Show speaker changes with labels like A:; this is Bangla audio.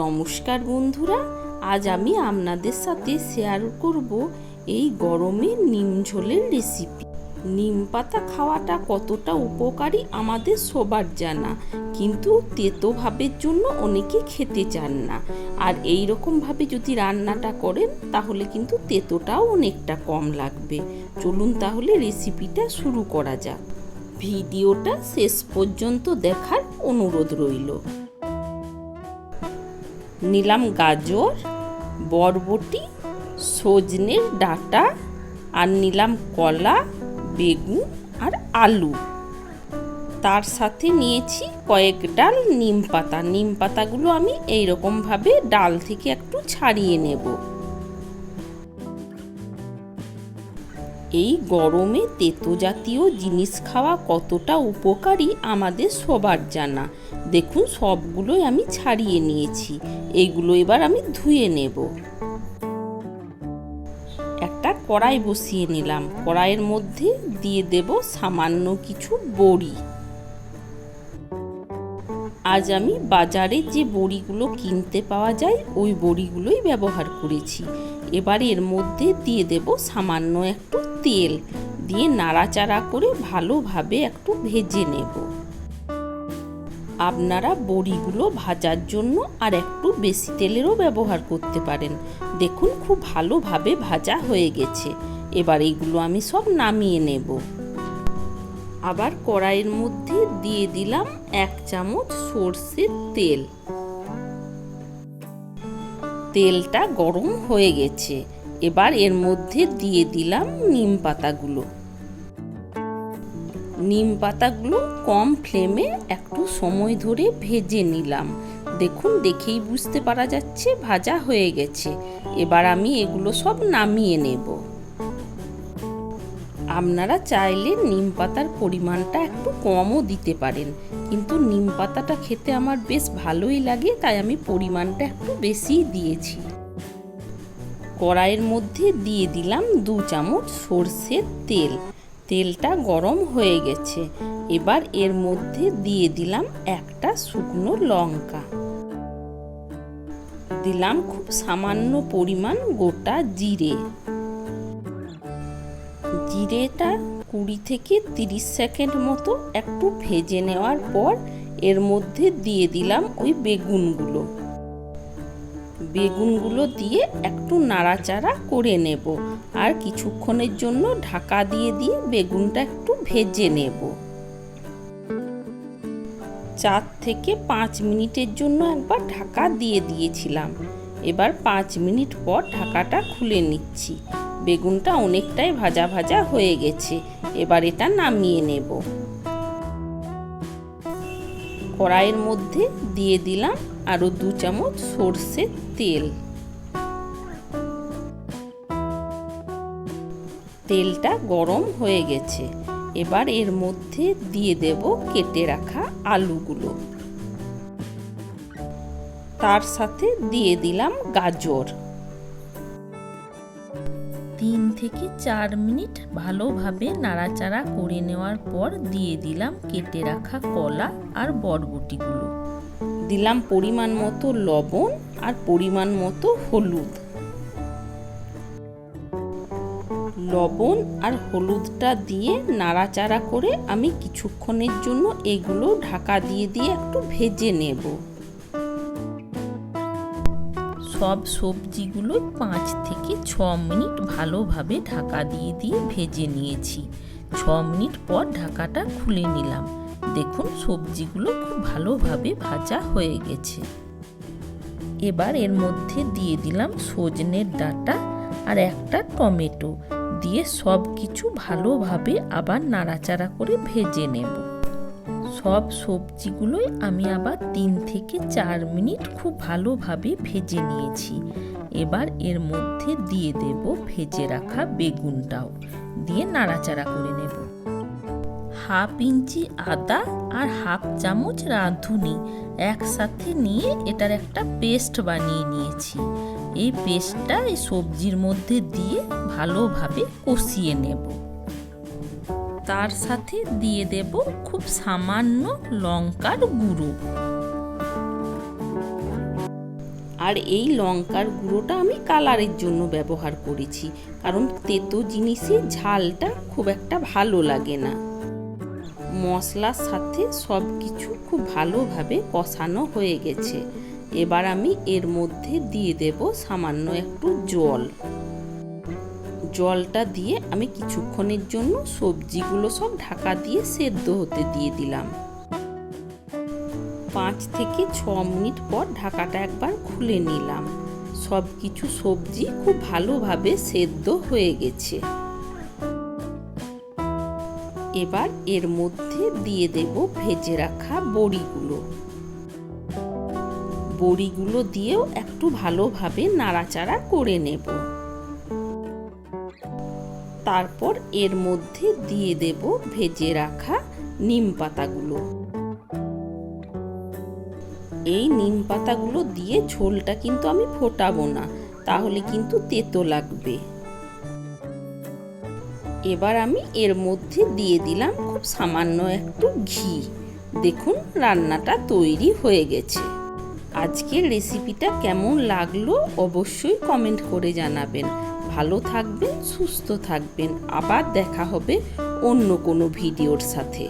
A: নমস্কার বন্ধুরা, আজ আমি আপনাদের সাথে শেয়ার করব এই গরমে নিম ঝোলের রেসিপি নিম পাতা খাওয়াটা কতটা উপকারী আমাদের সবার জানা, কিন্তু তেতো ভাবের জন্য অনেকে খেতে চান না। আর এই রকমভাবে যদি রান্নাটা করেন, তাহলে কিন্তু তেতোটাও অনেকটা কম লাগবে। চলুন তাহলে রেসিপিটা শুরু করা যাক। ভিডিওটা শেষ পর্যন্ত দেখার অনুরোধ রইল। নিলাম গাজর, বরবটি, সজনের ডাটা আর নিলাম কলা, বেগুন আর আলু। তার সাথে নিয়েছি কয়েক ডাল নিম পাতা। নিম পাতাগুলো আমি এইরকমভাবে ডাল থেকে একটু ছাড়িয়ে নেব। এই গরমে তেতো জাতীয় জিনিস খাওয়া কতটা উপকারী আমাদের সবার জানা। দেখুন, সবগুলোই আমি ছাড়িয়ে নিয়েছি। এইগুলো এবার আমি ধুয়ে নেব। একটা কড়াই বসিয়ে নিলাম। কড়াইয়ের মধ্যে দিয়ে দেব সামান্য কিছু বড়ি। আজ আমি বাজারে যে বড়িগুলো কিনতে পাওয়া যায়, ওই বড়িগুলোই ব্যবহার করেছি। এবার এর মধ্যে দিয়ে দেব সামান্য একটু তেল দিয়ে নাড়াচাড়া করে ভালোভাবে একটু ভেজে নেব। আপনারা বড়িগুলো ভাজার জন্য আর একটু বেশি তেলেরও ব্যবহার করতে পারেন। দেখুন, খুব ভালোভাবে ভাজা হয়ে গেছে। এবার এইগুলো আমি সব নামিয়ে নেব। আবার কড়াইয়ের মধ্যে দিয়ে দিলাম এক চামচ সর্ষের তেল। তেলটা গরম হয়ে গেছে। এবার এর মধ্যে দিয়ে দিলাম নিম পাতাগুলো। নিম পাতাগুলো কম ফ্লেমে একটু সময় ধরে ভেজে নিলাম। দেখুন, দেখেই বুঝতে পারা যাচ্ছে ভাজা হয়ে গেছে। এবার আমি এগুলো সব নামিয়ে নেব। আপনারা চাইলে নিম পাতার পরিমাণটা একটু কমও দিতে পারেন, কিন্তু নিম পাতাটা খেতে আমার বেশ ভালোই লাগে, তাই আমি পরিমাণটা একটু বেশিই দিয়েছি। কড়াইয়ের মধ্যে দিয়ে দিলাম দু চামচ সর্ষের তেল। তেলটা গরম হয়ে গেছে। এবার এর মধ্যে দিয়ে দিলাম একটা শুকনো লঙ্কা। দিলাম খুব সামান্য পরিমাণ গোটা জিরে। জিরেটা কুড়ি থেকে তিরিশ সেকেন্ড মতো একটু ভেজে নেওয়ার পর এর মধ্যে দিয়ে দিলাম ওই বেগুনগুলো। বেগুনগুলো দিয়ে একটু নাড়াচাড়া করে নেব। আর কিছুক্ষণের জন্য ঢাকা দিয়ে দিয়ে বেগুনটা একটু ভেজে নেব। চার থেকে পাঁচ মিনিটের জন্য একবার ঢাকা দিয়ে দিয়েছিলাম। এবার পাঁচ মিনিট পর ঢাকাটা খুলে নিচ্ছি। বেগুনটা অনেকটাই ভাজা ভাজা হয়ে গেছে। এবার এটা নামিয়ে নেব। কড়াইয়ের মধ্যে দিয়ে দিলাম আরও দু চামচ সর্ষের তেল। তেলটা গরম হয়ে গেছে। এবার এর মধ্যে দিয়ে দেব কেটে রাখা আলুগুলো। তার সাথে দিয়ে দিলাম গাজর। তিন থেকে চার মিনিট ভালোভাবে নাড়াচাড়া করে নেওয়ার পর দিয়ে দিলাম কেটে রাখা কলা আর বরবটিগুলো। দিলাম পরিমাণ মতো লবণ আর পরিমাণ মতো হলুদ। লবণ আর হলুদটা দিয়ে নাড়াচাড়া করে আমি কিছুক্ষণের জন্য এগুলো ঢাকা দিয়ে দিয়ে একটু ভেজে নেব। সব সবজিগুলো পাঁচ থেকে ছ মিনিট ভালোভাবে ঢাকা দিয়ে দিয়ে ভেজে নিয়েছি। ছ মিনিট পর ঢাকাটা খুলে নিলাম। দেখুন, সবজিগুলো খুব ভালোভাবে ভাজা হয়ে গেছে। এবার এর মধ্যে দিয়ে দিলাম সজনের ডাঁটা আর একটা টমেটো। দিয়ে সব কিছু ভালোভাবে আবার নাড়াচাড়া করে ভেজে নেব। সব সবজিগুলোই আমি আবার তিন থেকে চার মিনিট খুব ভালোভাবে ভেজে নিয়েছি। এবার এর মধ্যে দিয়ে দেব ভেজে রাখা বেগুনটাও। দিয়ে নাড়াচাড়া করে নেব। হাফ ইঞ্চি আদা আর হাফ চামচ রাঁধুনি একসাথে নিয়ে এটার একটা পেস্ট বানিয়ে নিয়েছি। এই পেস্টটা এই সবজির মধ্যে দিয়ে ভালোভাবে কষিয়ে নেব। তার সাথে দিয়ে দেব খুব সামান্য লঙ্কার গুঁড়ো। আর এই লঙ্কার গুঁড়োটা আমি কালারের জন্য ব্যবহার করেছি, কারণ তেতো জিনিসে ঝালটা খুব একটা ভালো লাগে না। মশলার সাথে সব কিছু খুব ভালোভাবে কষানো হয়ে গেছে। এবার আমি এর মধ্যে দিয়ে দেব সামান্য একটু জল। জলটা দিয়ে আমি কিছুক্ষণের জন্য সবজিগুলো সব ঢাকা দিয়ে সেদ্ধ হতে দিয়ে দিলাম। পাঁচ থেকে ছ মিনিট পর ঢাকাটা একবার খুলে নিলাম। সব কিছু সবজি খুব ভালোভাবে সেদ্ধ হয়ে গেছে। এবার এর মধ্যে দিয়ে দেব ভেজে রাখা বড়িগুলো। বড়িগুলো দিয়েও একটু ভালোভাবে নাড়াচাড়া করে নেব। তারপর এর মধ্যে দিয়ে দেব ভেজে রাখা নিম পাতাগুলো। এই নিম পাতাগুলো দিয়ে ঝোলটা কিন্তু আমি ফোটাবো না, তাহলে কিন্তু তেতো লাগবে। এবার আমি এর মধ্যে দিয়ে দিলাম খুব সামান্য একটু ঘি। দেখুন রান্নাটা তৈরি হয়ে গেছে। আজকের রেসিপিটা কেমন লাগল অবশ্যই কমেন্ট করে জানাবেন। ভালো থাকবেন সুস্থ থাকবেন। আবার দেখা হবে অন্য কোনো ভিডিওর সাথে।